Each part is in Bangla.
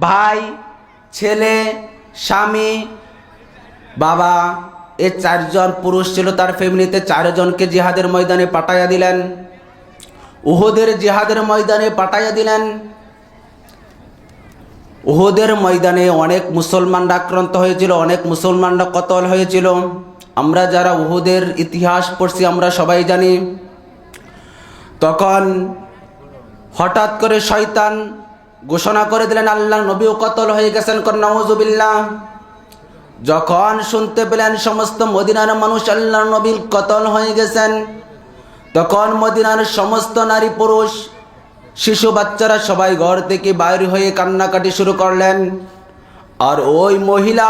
ভাই, ছেলে, স্বামী, বাবা, এ চারজন পুরুষ ছিল, তার ফ্যামিলিতে চারজনকে জিহাদের ময়দানে পাঠাইয়া দিলেন। উহুদের জিহাদের ময়দানে পাঠাইয়া দিলেন। উহুদের ময়দানে অনেক মুসলমানরা আক্রান্ত হয়েছিল, অনেক মুসলমানরা কতল হয়েছিল। আমরা যারা উহুদের ইতিহাস পড়ছি, আমরা সবাই জানি। তখন হঠাৎ করে শয়তান ঘোষণা করে দিলেন আল্লাহ নবীও কতল হয়ে গেছেন নওয়াজুবিল্লাহ যখন শুনতে পেলেন সমস্ত মদিনার মানুষ আল্লাহ নবীর কতল হয়ে গেছেন, তখন মদিনার সমস্ত নারী পুরুষ, শিশু বাচ্চারা সবাই ঘর থেকে বাইর হয়ে কান্নাকাটি শুরু করলেন। আর ওই মহিলা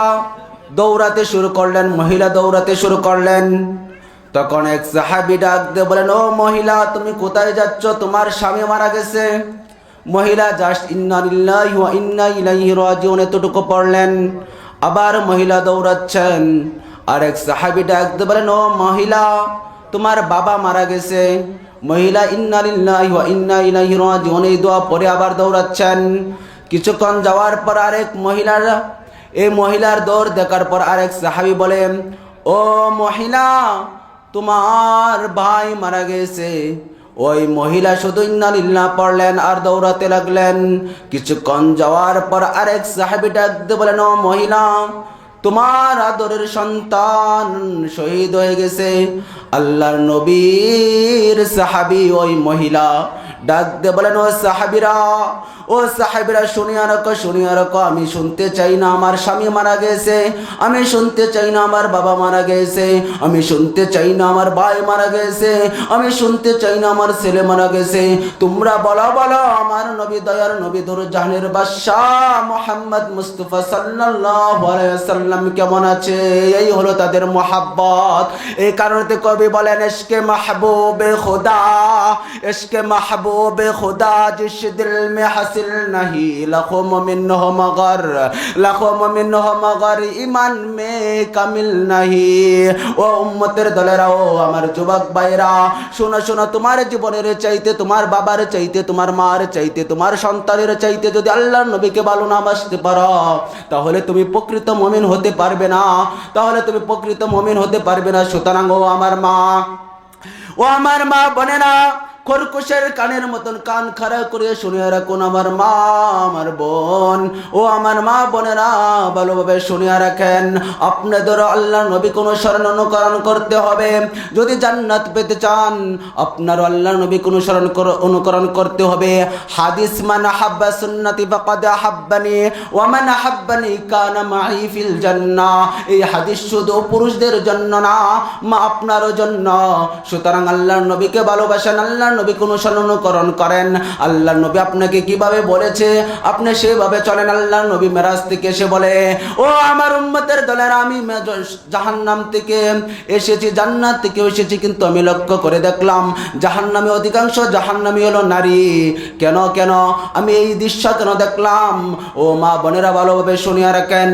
দৌড়াতে শুরু করলেন, মহিলা দৌড়াতে শুরু করলেন। তখন এক সাহাবি ডাক দিয়ে বলেন, ও মহিলা, তুমি কোথায় যাচ্ছ? তোমার স্বামী মারা গেছে। মহিলা, জাস্ট ইন্না ওয়া ইন্না ইলাইহি রাজিউন এতটুকু পড়লেন। আবার মহিলা দৌড়াচ্ছেন। আর এক সাহাবি ডাক দিয়ে বলেন, ও মহিলা, তোমার বাবা মারা গেছে। মহিলা ইন্না লিল্লাহি ওয়া ইন্না ইলাইহি রাজিউন এই দোয়া পরে আবার দৌড়াচ্ছেন। কিছুক্ষণ যাওয়ার পর আরেক মহিলার এই মহিলার দৌড় দেখার পর আরেক সাহাবি বলেন, ও মহিলা, তোমার ভাই মারা গেছে। ওই মহিলা শুধু ইন্নালিল্লা পড়লেন আর দৌড়াতে লাগলেন। কিছুক্ষণ যাওয়ার পর আরেক সাহেবি ডাকতে বলেন ও মহিলা, তোমার আদরের সন্তান শহীদ হয়ে গেছে। আল্লাহর নবীর সাহাবি ওই মহিলা ডাক দিয়ে বলেন, ও সাহাবিরা, ও সাহেবরা, শুনিয়া রাখো শুনিয়া রাখো, আমি শুনতে চাই না, আমার স্বামী মারা গেছে, আমি শুনতে চাই না, আমার বাবা মারা গেছে, আমি শুনতে চাই না, আমার ভাই মারা গেছে, আমি শুনতে চাই না, আমার ছেলে মারা গেছে, তোমরা বলো বলো, আমার নবী দয়ার নবী ধরো জাহানের বাদশাহ মোহাম্মদ মুস্তফা সাল্লাল্লাহু আলাইহি সাল্লাম কেমন আছে? এই হলো তাদের মোহাব্বত। এই কারণে কবি বলেন এসকে মাহবুবে খুদা এসকে মাহবুবে খুদা জিস দিল মে হাসিল নাহি লাখো মমিন মগর লাখো মমিন মগর ইমান মে কামিল নাহি। ও উম্মতের দলেরা, ও আমার যুবক ভাইরা, শোনো শোনো, তোমার জীবনের চাইতে, তোমার বাবার চাইতে, তোমার মার চাইতে, তোমার সন্তানের চাইতে যদি আল্লাহর নবীকে ভালো না বাসতে পারো, তাহলে তুমি প্রকৃত মমিন হতে পারবে না, তাহলে তুমি প্রকৃত মমিন হতে পারবে না। সুতরাং ও আমার মা ও আমার মা বোনেরা খরকুশের কানের মতন কান খাড়া করে শুনে রাখুন আমার মা, আমার বোন। ও আমার মা, বোনেরা, ভালোভাবে শুনিয়া রাখেন। আপনাদের আল্লাহ নবী কোনো স্মরণ অনুকরণ করতে হবে। যদি জান্নাত পেতে চান আপনার আল্লাহ নবী কোনো স্মরণ অনুকরণ করতে হবে। হাদিস, মান হাব্বা সুন্নতি ফাকাদ হাব্বানি ওয়া মান হাব্বানি কানা মাই ফিল জান্নাহ এই হাদিস শুধু পুরুষদের জন্য না, মা আপনারও জন্য। সুতরাং আল্লাহর নবীকে ভালোবাসেন, আল্লাহর নবী কোনো অনুকরণ করেন। আল্লাহর নবী আপনাকে কীভাবে বলেছে? আপনি সেভাবে চলেন। আল্লাহর নবী মেরাজ থেকে এসে বলে, ও আমার উম্মতের দলের, আমি জাহান্নাম থেকে এসেছি, জান্নাত থেকে এসেছি, কিন্তু আমি লক্ষ্য করে দেখলাম, জাহান্নামে অধিকাংশ জাহান্নামী হলো নারী। কেন কেন? আমি এই দৃশ্য কেন দেখলাম? ও মা বোনেরা ভালোভাবে শুনিয়া রাখেন।